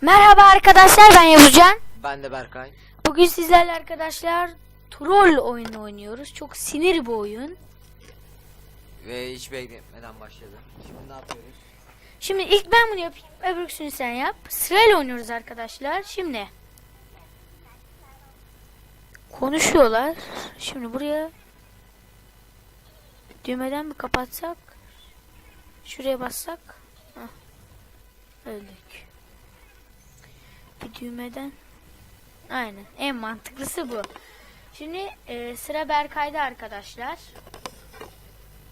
Merhaba arkadaşlar ben Yavuzcan. Ben de Berkay. Bugün sizlerle arkadaşlar troll oyunu oynuyoruz. Çok sinir bir oyun. Ve hiç bekletmeden başladı. Şimdi ne yapıyoruz? Şimdi ilk ben bunu yapayım. Öbürküsünü sen yap. Sırayla oynuyoruz arkadaşlar. Şimdi. Konuşuyorlar. Şimdi buraya düğmeden mi kapatsak? Şuraya bassak. Hah. Öldük. Düğmeden. Aynen. En mantıklısı bu. Şimdi e, sıra Berkay'da arkadaşlar.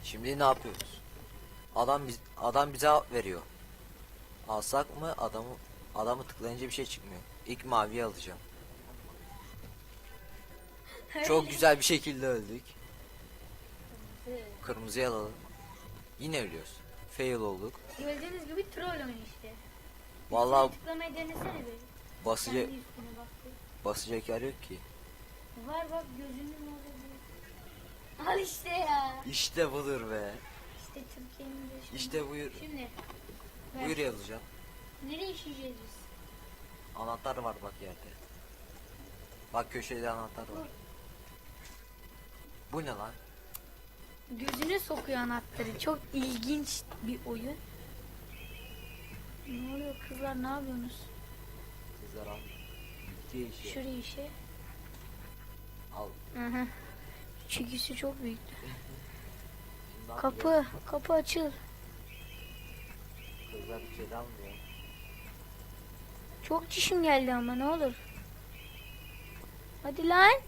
Şimdi ne yapıyoruz? Adam biz adam bize veriyor. Alsak mı adamı adamı tıklayınca bir şey çıkmıyor. İlk maviyi alacağım. Çok güzel bir şekilde öldük. Kırmızıyı alalım. Yine ölüyoruz. Fail olduk. Gördüğünüz gibi troll oyun işte. Vallahi tıklamayı denesene bir. Basacak basacak yer yok ki. Var bak gözünün orada. Al işte ya. İşte budur be. İşte Türkiye'nin de şimdi. İşte buyur. Şimdi Buyur yazacağım. nereye işeyeceğiz biz? Anahtar var bak yerde. Bak köşede anahtar var. Bu ne lan? Gözüne sokuyor anahtarı. Çok ilginç bir oyun. Ne oluyor kızlar ne yapıyorsunuz? Kızlar al. Bitti işi. Şuraya işe. Al. Hı hı. Çekisi çok büyük. Şimdi ne Kapı, yapacağız? kapı açıl. Kızlar bir şey de almıyor. Çok çişim geldi ama ne olur. Hadi lan.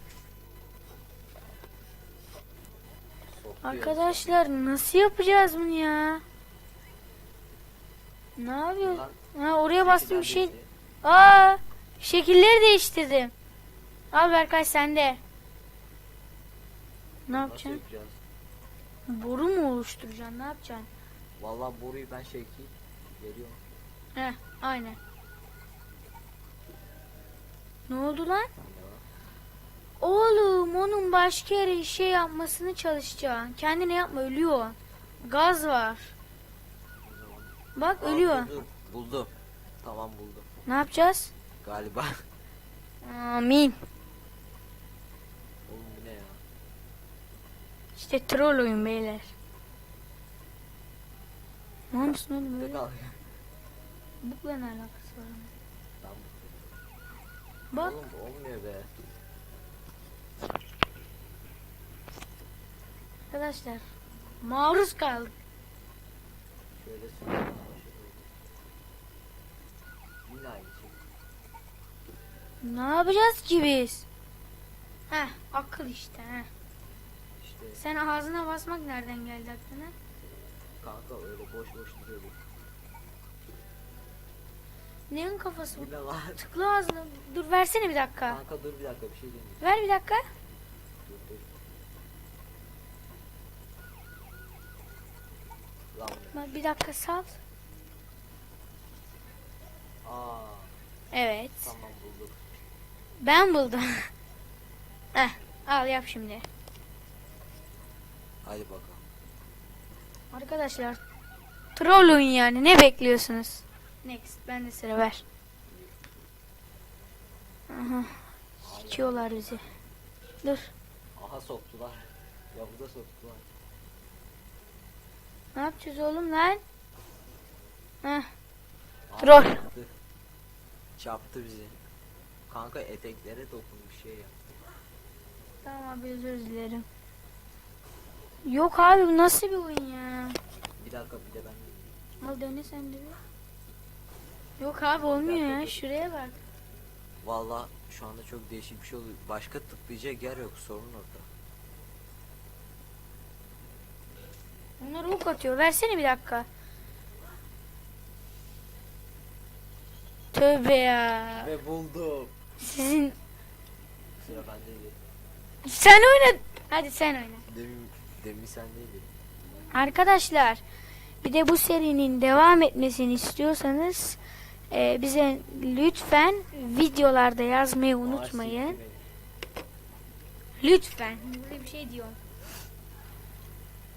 Arkadaşlar nasıl yapacağız bunu ya? Ne yapıyor? Ha oraya bastım bir şey. bitti. Aa, şekilleri değiştirdim. Al Berkay sende. Ne Nasıl yapacaksın? yapacağız? Boru mu oluşturacaksın? Ne yapacaksın? Vallahi boruyu ben şekil veriyorum. Heh, aynen. Ne oldu lan? Oğlum onun başka yere şey yapmasını çalışacaksın. Kendine yapma ölüyor. Gaz var. Bak Aa, ölüyor. Buldum. buldum. Tamam buldum. Ne yapacağız? Galiba. Amin. Oğlum bu ne ya? İşte troll oyun beyler. Ne olmuşsun oğlum böyle? Bukla ne alakası var? Tamam. Bak Oğlum olmuyor be. arkadaşlar. Maruz kaldık. Şöyle söyleyeyim. Yine aynı şey. Ne yapacağız ki biz? Heh akıl işte heh. İşte Sen ağzına basmak nereden geldi aklına? kanka öyle boş boş duruyorduk. Neyin kafası bu? Bu ne lan? Tıkla ağzına. Dur versene bir dakika. Kanka dur bir dakika bir şey deneyeyim. Ver bir dakika. Dur dur. Lan bu? Bak, Bir dakika sal. Aa Evet. tamam. Ben buldum. Heh al yap şimdi. Hadi bakalım. Arkadaşlar troll oyun yani ne bekliyorsunuz? Next ben de sıra ver. Aha. Sikiyorlar bizi. Dur. Aha soktular. Yavuza soktular. Ne yapacağız oğlum lan? Heh. Troll. Çarptı. Çarptı bizi. Kanka eteklere dokunmuş şey yaptı. Tamam abi özür dilerim. Yok abi bu nasıl bir oyun ya? Bir dakika bir de ben Al dene sen de bir. Yok abi olmuyor ya şuraya bak. Valla şu anda çok değişik bir şey oluyor. Başka tıklayacak yer yok sorun orada. Onlar ok atıyor. Versene bir dakika. Tövbe ya. Ve buldum. Sizin Sıra bendeydi. sen oyna. Hadi sen oyna. Demin, demin sendeydi. Arkadaşlar bir de bu serinin devam etmesini istiyorsanız e, bize lütfen videolarda yazmayı unutmayın. Aa, siktir Lütfen. Böyle bir şey beni.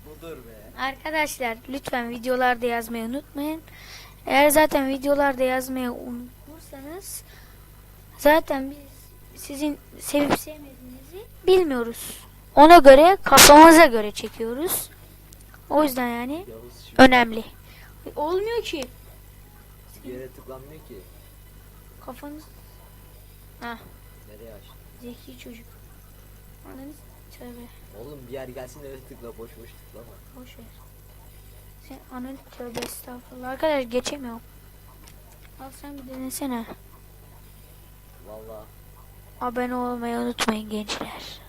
Budur be. Arkadaşlar lütfen videolarda yazmayı unutmayın. Eğer zaten videolarda yazmayı unutursanız zaten biz sizin sevip sevmediğinizi bilmiyoruz. Ona göre kafamıza göre çekiyoruz. O yüzden yani önemli. Olmuyor ki. bir yere tıklanmıyor ki. Kafanız Nereye açtın? zeki çocuk. Ananız tövbe. Oğlum bir yer gelsin eve tıkla boş boş tıklama. Boş ver. Sen ananı tövbe estağfurullah. Arkadaş geçemiyorum. Al sen bir denesene. Valla Abone olmayı unutmayın gençler.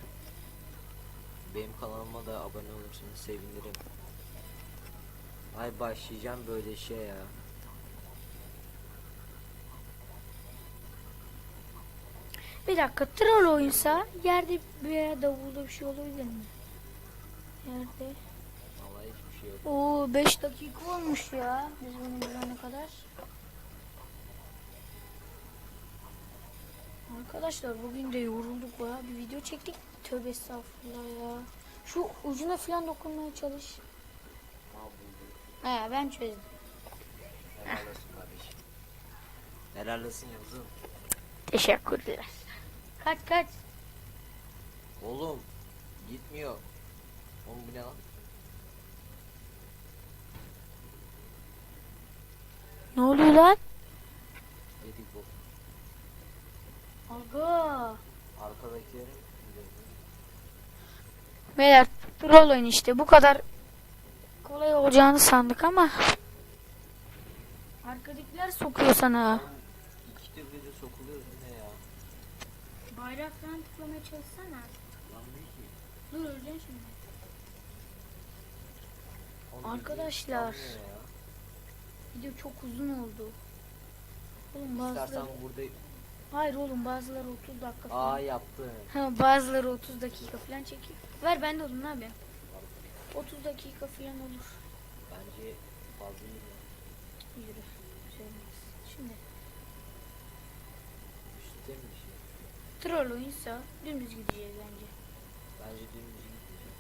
benim kanalıma da abone olursanız sevinirim. Ay başlayacağım böyle şey ya. Bir dakika troll oyunsa yerde bir davulda bir şey olabilir mi? Yerde. Vallahi hiçbir şey yok. Oo 5 dakika olmuş ya. Biz bunu bulana kadar. Arkadaşlar bugün de yorulduk baya bir video çektik. Tövbe estağfurullah ya. Şu ucuna falan dokunmaya çalış. He ben çözdüm. Helal olsun kardeşim. Helal olsun Yavuz'um. Teşekkürler. Kaç kaç. Oğlum gitmiyor. Oğlum bu ne lan? Ne oluyor lan? Yedik bu. Aga. Beyler troll oyun işte bu kadar kolay olacağını sandık ama Arkadakiler sokuyor sana. iki türlü de sokuluyor ne ya? Bayrak falan tıklamaya çalışsana. Yanmıyor ki. Dur öleceksin şimdi. Oğlum Arkadaşlar. ya. Video çok uzun oldu. Oğlum bazıları... İstersen burada Hayır oğlum bazıları 30 dakika Aa falan. yaptın. Ha, bazıları 30 dakika falan çekiyor. Ver ben de oğlum ne yapayım? 30 dakika falan olur. Bence fazla iyi. Yürü. Söylemez. Şimdi Üstte mi bir şey? troll oyunsa dümdüz gideceğiz bence. Bence dümdüz gideceğim.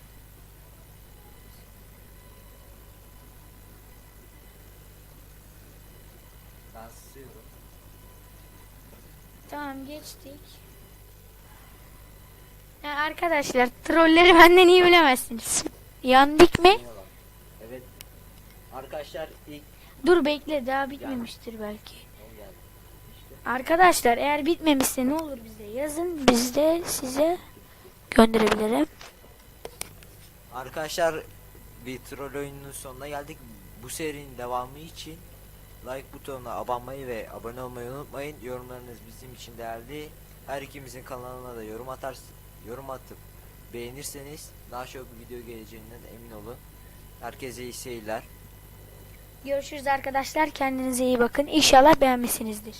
Ben susuyorum. Tamam geçtik. Ya arkadaşlar trolleri benden iyi bilemezsiniz. Yandık mı? Evet. Arkadaşlar ilk Dur bekle daha bitmemiştir belki. Arkadaşlar eğer bitmemişse ne olur bize yazın. Biz de size gönderebilirim. Arkadaşlar bir troll oyununun sonuna geldik. Bu serinin devamı için like butonuna abanmayı ve abone olmayı unutmayın. Yorumlarınız bizim için değerli. Her ikimizin kanalına da yorum atarsın. Yorum atıp beğenirseniz daha çok video geleceğinden emin olun. Herkese iyi seyirler. Görüşürüz arkadaşlar. Kendinize iyi bakın. İnşallah beğenmişsinizdir.